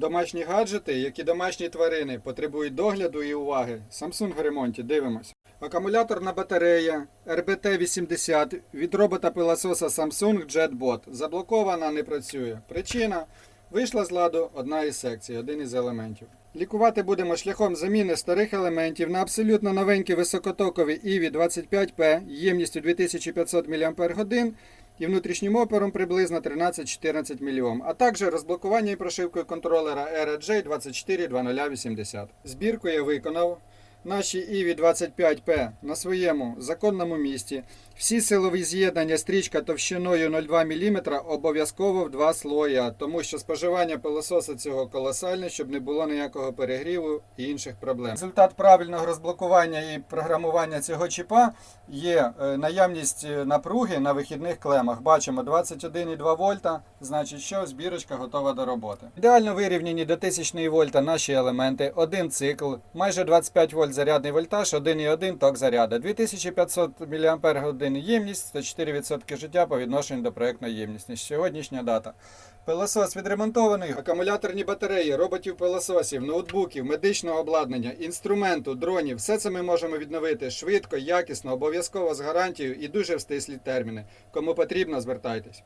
Домашні гаджети, як і домашні тварини, потребують догляду і уваги. Samsung в ремонті, дивимось. Акумуляторна батарея RBT80 від робота пилососа Samsung JetBot. Заблокована, не працює. Причина вийшла з ладу одна із секцій, один із елементів. Лікувати будемо шляхом заміни старих елементів на абсолютно новенький високотоковий EV 25P ємністю 2500 мАч і внутрішнім опором приблизно 13-14 мОм, а також розблокування і прошивкою контролера RJ 242080. Збірку я виконав. Наші EV 25P на своєму законному місці. Всі силові з'єднання стрічка товщиною 0,2 мм обов'язково в два слоя, тому що споживання пилососа цього колосальне, щоб не було ніякого перегріву і інших проблем. Результат правильного розблокування і програмування цього чіпа є е, наявність е, напруги на вихідних клемах. Бачимо 21,2 вольта, значить, що збірочка готова до роботи. Ідеально вирівняні до 1000 вольта наші елементи, один цикл, майже 25 вольт зарядний вольтаж, 1,1 ток заряду, 2500 мАч ємність, 104% життя по відношенню до проектної ємності. Сьогоднішня дата. Пилосос відремонтований, акумуляторні батареї, роботів-пилососів, ноутбуків, медичного обладнання, інструменту, дронів. Все це ми можемо відновити швидко, якісно, обов'язково з гарантією і дуже в стислі терміни. Кому потрібно, звертайтесь.